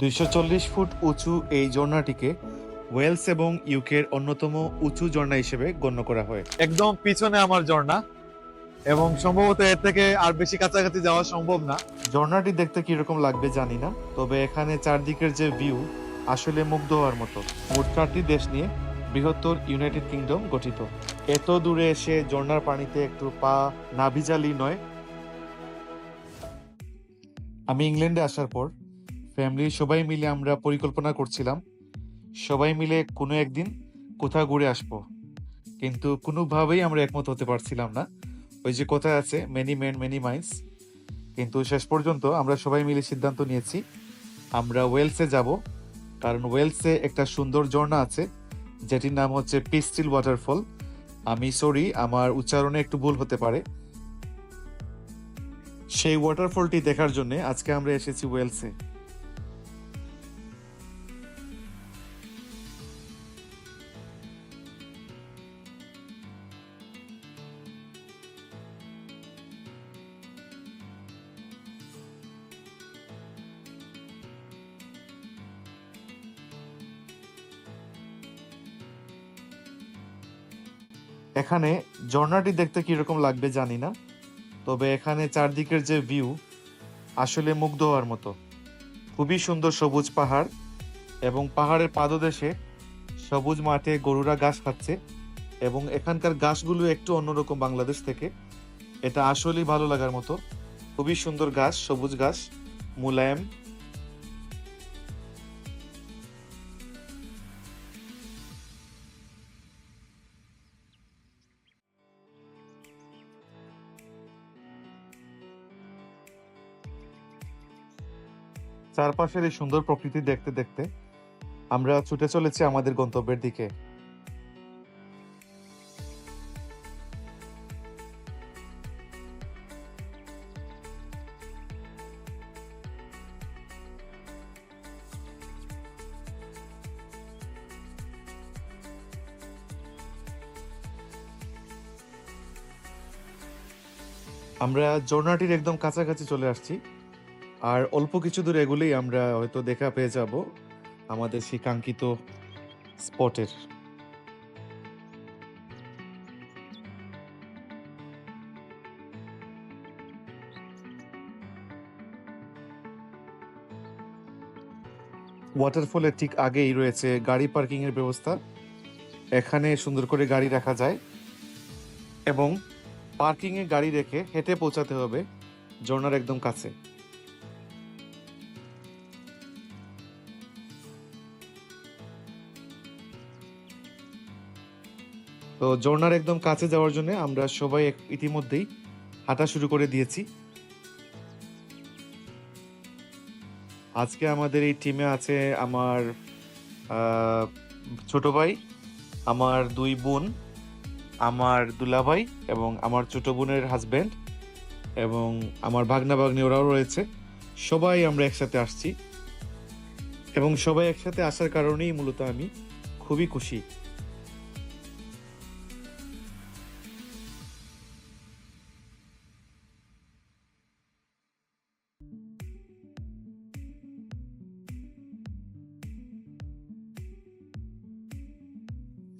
দুইশো চল্লিশ ফুট উঁচু এই ঝর্ণাটিকে ওয়েলস এবং ইউকের অন্যতম উঁচু ঝর্ণা হিসেবে গণ্য করা হয়। একদম পিছনে আমার ঝর্ণা এবং সম্ভবত এর থেকে আর বেশি কাছাকাছি যাওয়া সম্ভব না। ঝর্ণাটি দেখতে কীরকম লাগবে জানি না তবে এখানে চারদিকের যে ভিউ আসলে মুগ্ধ হওয়ার মতো। মোট চারটি দেশ নিয়ে বৃহত্তর ইউনাইটেড কিংডম গঠিত। এত দূরে এসে ঝর্ণার পানিতে একটু পা না ভিজালি নয়। আমি ইংল্যান্ডে আসার পর ফ্যামিলির সবাই মিলে আমরা পরিকল্পনা করছিলাম। সবাই মিলে কোনো একদিন কোথাও ঘুরে আসব। কিন্তু কোনোভাবেই আমরা একমত হতে পারছিলাম না। ওই যে কোথায় আছে মেনি মেন মেনি মাইন্স কিন্তু শেষ পর্যন্ত আমরা সবাই মিলে সিদ্ধান্ত নিয়েছি, আমরা ওয়েলসে যাব। কারণ ওয়েলসে একটা সুন্দর ঝর্ণা আছে, যেটির নাম হচ্ছে পিস্টিল ওয়াটারফল আমি সরি আমার উচ্চারণে একটু ভুল হতে পারে। সেই ওয়াটারফলটি দেখার জন্য আজকে আমরা এসেছি ওয়েলসে। এখানে ঝর্ণাটি দেখতে কীরকম লাগবে জানি না, তবে এখানে চারদিকের যে ভিউ আসলে মুগ্ধ হওয়ার মতো। খুবই সুন্দর সবুজ পাহাড় এবং পাহাড়ের পাদদেশে সবুজ মাঠে গরুরা ঘাস খাচ্ছে এবং এখানকার ঘাসগুলো একটু অন্যরকম বাংলাদেশ থেকে। এটা আসলেই ভালো লাগার মতো। খুবই সুন্দর ঘাস, সবুজ ঘাস, মুলায়েম চারপাশের এই সুন্দর প্রকৃতি দেখতে দেখতে আমরা ছুটে চলেছি আমাদের গন্তব্যের দিকে। আমরা ঝর্ণাটির একদম কাছাকাছি চলে আসছি। আর অল্প কিছু দূর এগুলোই আমরা হয়তো দেখা পেয়ে যাব আমাদের সেই কাঙ্ক্ষিত স্পটের। ওয়াটারফলের ঠিক আগেই রয়েছে গাড়ি পার্কিং এর ব্যবস্থা। এখানে সুন্দর করে গাড়ি রাখা যায় এবং পার্কিং এ গাড়ি রেখে হেঁটে পৌঁছাতে হবে, ঝর্ণার একদম কাছে। তো ঝর্ণার একদম কাছে যাওয়ার জন্য আমরা সবাই ইতিমধ্যেই হাঁটা শুরু করে দিয়েছি। আজকে আমাদের এই টিমে আছে আমার ছোট ভাই, আমার দুই বোন, আমার দুলাভাই এবং আমার ছোট বোনের হাজবেন্ড এবং আমার ভাগনা ভাগ্নি ওরাও রয়েছে। সবাই আমরা একসাথে আসছি এবং সবাই একসাথে আসার কারণেই মূলত আমি খুবই খুশি।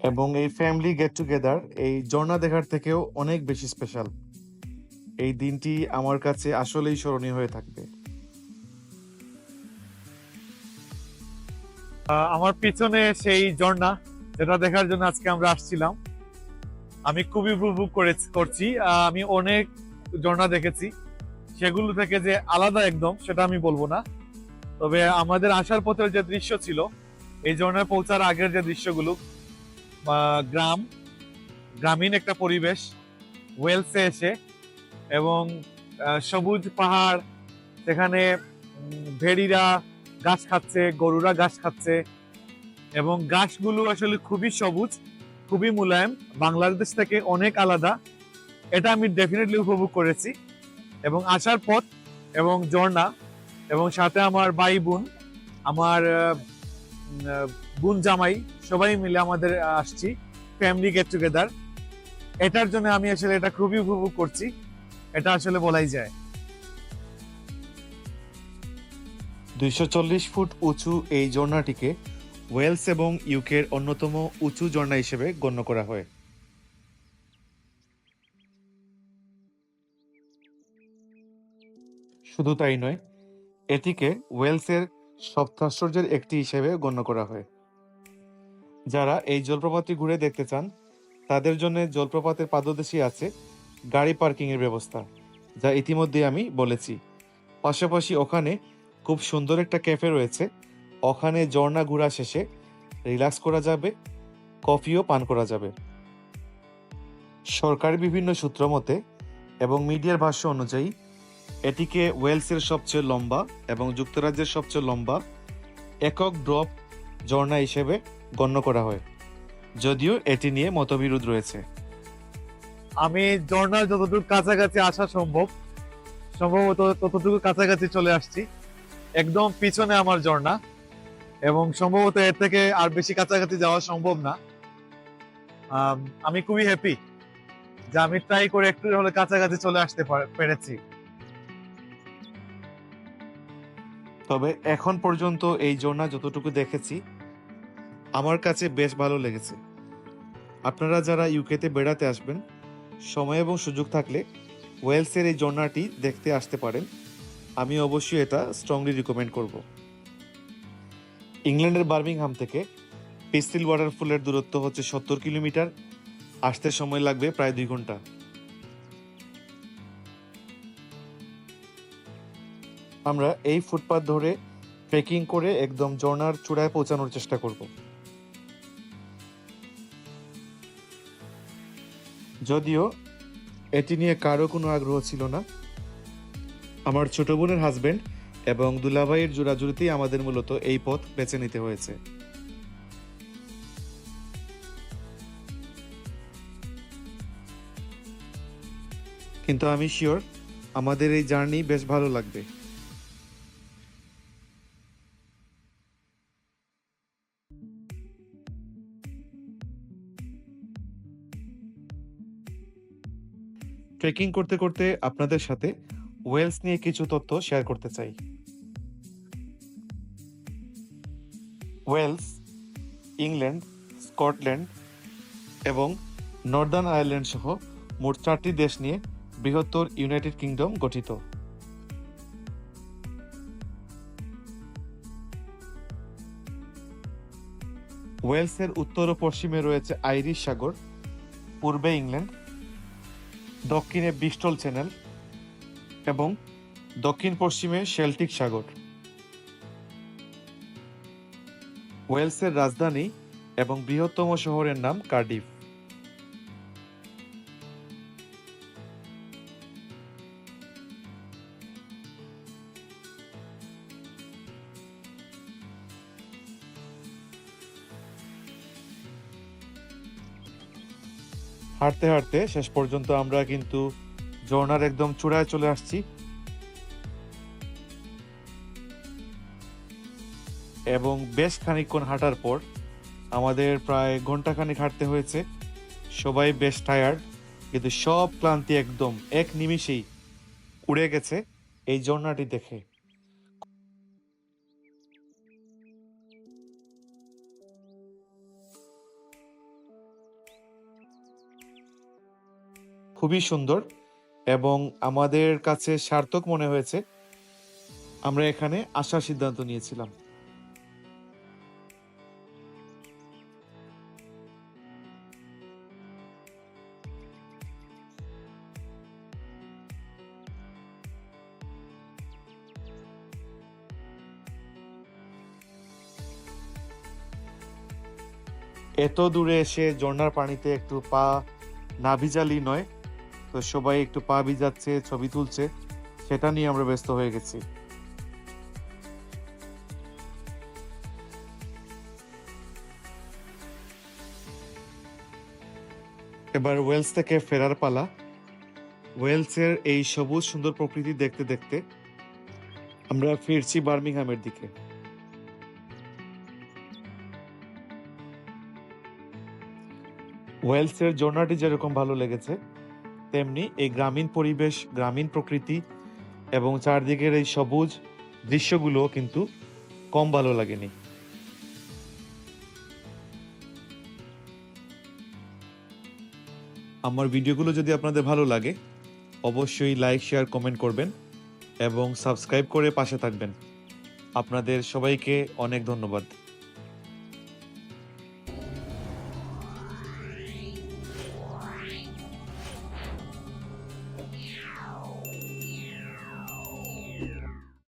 এবং এই ফ্যামিলি গেট টুগেদার এই ঝর্ণা দেখার থেকেও অনেক বেশি স্পেশাল এই দিনটি আমার কাছে আসলেই স্মরণীয় হয়ে থাকবে। আমার পিছনে সেই ঝর্ণা যেটা দেখার জন্য আজকে আমরা আসছিলাম। আমি খুবই উপভোগ করে করছি। আহ, আমি অনেক ঝর্ণা দেখেছি। সেগুলো থেকে যে আলাদা একদম সেটা আমি বলব না। তবে আমাদের আসার পথের যে দৃশ্য ছিল এই ঝর্ণায় পৌঁছার আগের যে দৃশ্যগুলো গ্রাম, গ্রামীণ একটা পরিবেশ, ওয়েলসে এসে এবং সবুজ পাহাড়, সেখানে ভেড়িরা গাছ খাচ্ছে, গরুরা গাছ খাচ্ছে এবং গাছগুলো আসলে খুবই সবুজ, খুবই মোলায়েম। বাংলাদেশ থেকে অনেক আলাদা। এটা আমি ডেফিনেটলি উপভোগ করেছি এবং আসার পথ এবং ঝর্ণা এবং সাথে আমার ভাই বোন, আমার বোন জামাই, সবাই মিলে আমাদের আসছি ফ্যামিলি গেট টুগেদার এটার জন্য আমি আসলে এটা খুবই উপভোগ করছি। এটা আসলে বলাই যায়। দুইশো চল্লিশ ফুট উঁচু এই ঝর্ণাটিকে ওয়েলস এবং ইউকের অন্যতম উঁচু ঝর্ণা হিসেবে গণ্য করা হয়। শুধু তাই নয়, এটিকে ওয়েলসের সপ্তাশ্চর্যের একটি হিসেবে গণ্য করা হয়। যারা এই জলপ্রপাতটি ঘুরে দেখতে চান, তাদের জন্য জলপ্রপাতের পাদদেশে আছে গাড়ি পার্কিংয়ের ব্যবস্থা, যা ইতিমধ্যে আমি বলেছি। পাশাপাশি ওখানে খুব সুন্দর একটা ক্যাফে রয়েছে। ওখানে ঝর্ণা ঘোরা শেষে রিল্যাক্স করা যাবে, কফিও পান করা যাবে। সরকারি বিভিন্ন সূত্র মতে এবং মিডিয়ার ভাষ্য অনুযায়ী, এটিকে ওয়েলসের সবচেয়ে লম্বা এবং যুক্তরাজ্যের সবচেয়ে লম্বা একক ড্রপ ঝর্ণা হিসেবে গণ্য করা হয়। যদিও এটি নিয়ে মতবিরোধ রয়েছে। আমি ঝর্ণার যতটুকু কাছাকাছি আসা সম্ভব সম্ভবত ততটুকু কাছাকাছি চলে আসছি। একদম পিছনে আমার ঝর্ণা এবং সম্ভবত এর থেকে আর বেশি কাছাকাছি যাওয়া সম্ভব না। আম, খুবই হ্যাপি যে আমি ট্রাই করে একটু হলে কাছাকাছি চলে আসতে পার- পেরেছি। তবে এখন পর্যন্ত এই ঝর্ণা যতটুকু দেখেছি আমার কাছে বেশ ভালো লেগেছে। আপনারা যারা ইউকেতে বেড়াতে আসবেন, সময় এবং সুযোগ থাকলে ওয়েলসের এই ঝর্ণাটি দেখতে আসতে পারেন। আমি অবশ্যই এটা স্ট্রংলি রিকমেন্ড করব। ইংল্যান্ডের বার্মিংহাম থেকে পিস্টিল ওয়াটারফুলের দূরত্ব হচ্ছে সত্তর কিলোমিটার, আসতে সময় লাগবে প্রায় দুই ঘণ্টা। আমরা এই ফুটপাথ ধরে ট্রেকিং করে একদম ঝর্ণার চূড়ায় পৌঁছানোর চেষ্টা করব। যদিও এটি নিয়ে কারও কোনো আগ্রহ ছিল না। আমার ছোট বোনের হাজব্যান্ড এবং দুলাভাইয়ের জোড়াজুড়িতেই আমাদের মূলত এই পথ বেছে নিতে হয়েছে। কিন্তু আমি শিওর আমাদের এই জার্নি বেশ ভালো লাগবে। ট্রেকিং করতে করতে আপনাদের সাথে ওয়েলস নিয়ে কিছু তথ্য শেয়ার করতে চাই। ওয়েলস ইংল্যান্ড স্কটল্যান্ড এবং নর্দার্ন আয়ারল্যান্ড সহ মোট চারটি দেশ নিয়ে বৃহত্তর ইউনাইটেড কিংডম গঠিত। ওয়েলসের উত্তর ও পশ্চিমে রয়েছে আইরিশ সাগর, পূর্বে ইংল্যান্ড দক্ষিণে বিস্টল চ্যানেল এবং দক্ষিণ পশ্চিমে সেল্টিক সাগর। ওয়েলসের রাজধানী এবং বৃহত্তম শহরের নাম কার্ডিফ। হাঁটতে হাঁটতে শেষ পর্যন্ত আমরা কিন্তু ঝর্ণার একদম চূড়ায় চলে আসছি। এবং বেশ খানিকক্ষণ হাঁটার পর আমাদের প্রায় ঘন্টাখানিক হাঁটতে হয়েছে। সবাই বেশ টায়ার্ড কিন্তু সব ক্লান্তি একদম এক নিমিষেই উড়ে গেছে এই ঝর্ণাটি দেখে। খুবই সুন্দর এবং আমাদের কাছে সার্থক মনে হয়েছে। আমরা এখানে আসার সিদ্ধান্ত নিয়েছিলাম। এত দূরে এসে ঝর্ণার পানিতে একটু পা না ভিজালি নয় তো সবাই একটু পা ভিজাচ্ছে, ছবি তুলছে, সেটা নিয়ে আমরা ব্যস্ত হয়ে গেছি। এবার ওয়েলস থেকে ফেরার পালা। ওয়েলসের এই সবুজ সুন্দর প্রকৃতি দেখতে দেখতে আমরা ফিরছি বার্মিংহামের দিকে। ওয়েলসের জর্নাটি যেরকম ভালো লেগেছে তেমনি এই গ্রামীণ পরিবেশ, গ্রামীণ প্রকৃতি এবং চারদিকের এই সবুজ দৃশ্যগুলো কিন্তু কম ভালো লাগেনি। আমার ভিডিওগুলো যদি আপনাদের ভালো লাগে, অবশ্যই লাইক, শেয়ার, কমেন্ট করবেন এবং সাবস্ক্রাইব করে পাশে থাকবেন। আপনাদের সবাইকে অনেক ধন্যবাদ।